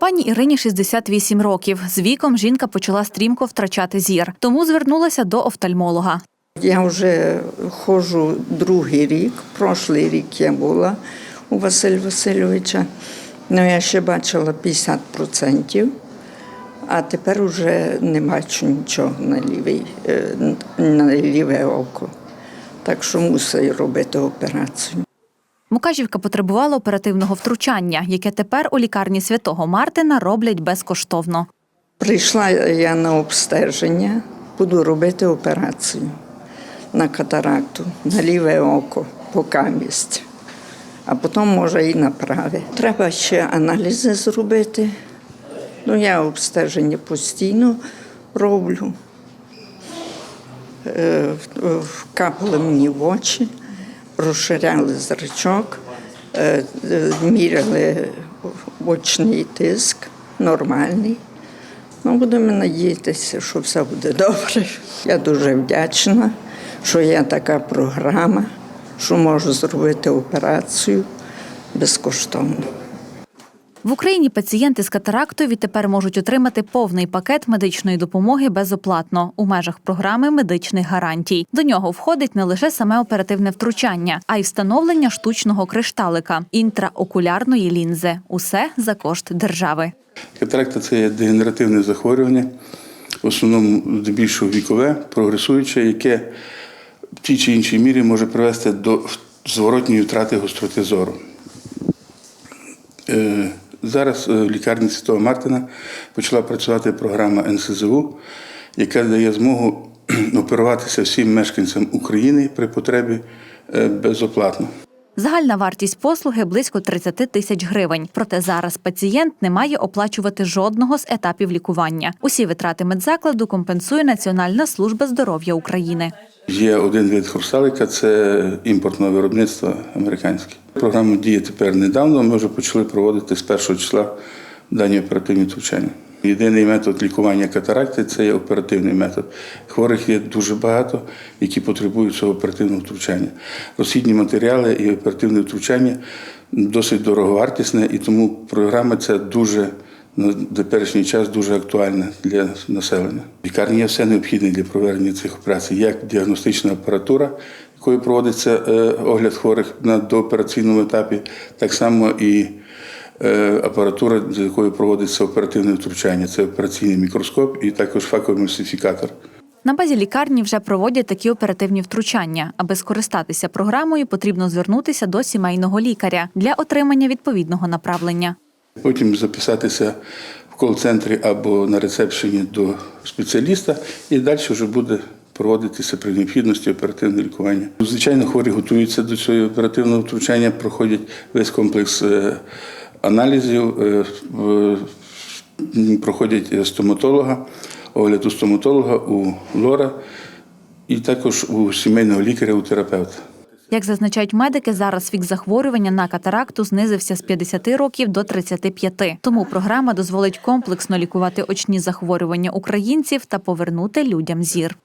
Пані Ірині 68 років. З віком жінка почала стрімко втрачати зір, тому звернулася до офтальмолога. Я вже ходжу другий рік. Прошлий рік я була у Василя Васильовича. Ну, я ще бачила 50%, а тепер вже не бачу нічого на, лівий, е, на ліве око. Так що мусить робити операцію. Мукачівка потребувала оперативного втручання, яке тепер у лікарні святого Мартина роблять безкоштовно. Прийшла я на обстеження, буду робити операцію на катаракту, на ліве око, покамість, а потім може і на праве. Треба ще аналізи зробити. Ну, я обстеження постійно роблю. Е, Капали мені в очі, розширяли зрачок, е, е, міряли очний тиск нормальний. Ну, будемо надіятися, що все буде добре. Я дуже вдячна, що є така програма, що можу зробити операцію безкоштовно. В Україні пацієнти з катарактою відтепер можуть отримати повний пакет медичної допомоги безоплатно у межах програми медичних гарантій. До нього входить не лише саме оперативне втручання, а й встановлення штучного кришталика, інтраокулярної лінзи. Усе за кошт держави. Катаракта це дегенеративне захворювання, в основному здебільшого вікове, прогресуюче, яке в тій чи іншій мірі може привести до зворотньої втрати гостроти зору. Е, Зараз е, в лікарні Святого Мартина почала працювати програма НСЗУ, яка дає змогу оперуватися всім мешканцям України при потребі е, безоплатно. Загальна вартість послуги близько 30 тисяч гривень. Проте зараз пацієнт не має оплачувати жодного з етапів лікування. Усі витрати медзакладу компенсує Національна служба здоров'я України. Є один вид хрусталика це імпортне виробництво американське. Програма діє тепер недавно. Ми вже почали проводити з першого числа дані оперативні втручання. Єдиний метод лікування катаракти це є оперативний метод. Хворих є дуже багато, які потребують цього оперативного втручання. Розхідні матеріали і оперативне втручання досить дороговартісне, і тому програма ця дуже на теперішній час дуже актуальна для населення. Лікарні є все необхідне для проведення цих операцій, як діагностична апаратура, якою проводиться е, огляд хворих на доопераційному етапі, так само і апаратура, за якою проводиться оперативне втручання. Це операційний мікроскоп і також факовий мультифікатор. На базі лікарні вже проводять такі оперативні втручання. Аби скористатися програмою, потрібно звернутися до сімейного лікаря для отримання відповідного направлення. Потім записатися в кол-центрі або на рецепшені до спеціаліста, і далі вже буде проводитися при необхідності оперативне лікування. Звичайно, хворі готуються до цього оперативного втручання, проходять весь комплекс е, аналізів, е, проходять стоматолога, огляд у стоматолога, у лора і також у сімейного лікаря, у терапевта. Як зазначають медики, зараз вік захворювання на катаракту знизився з 50 років до 35. Тому програма дозволить комплексно лікувати очні захворювання українців та повернути людям зір.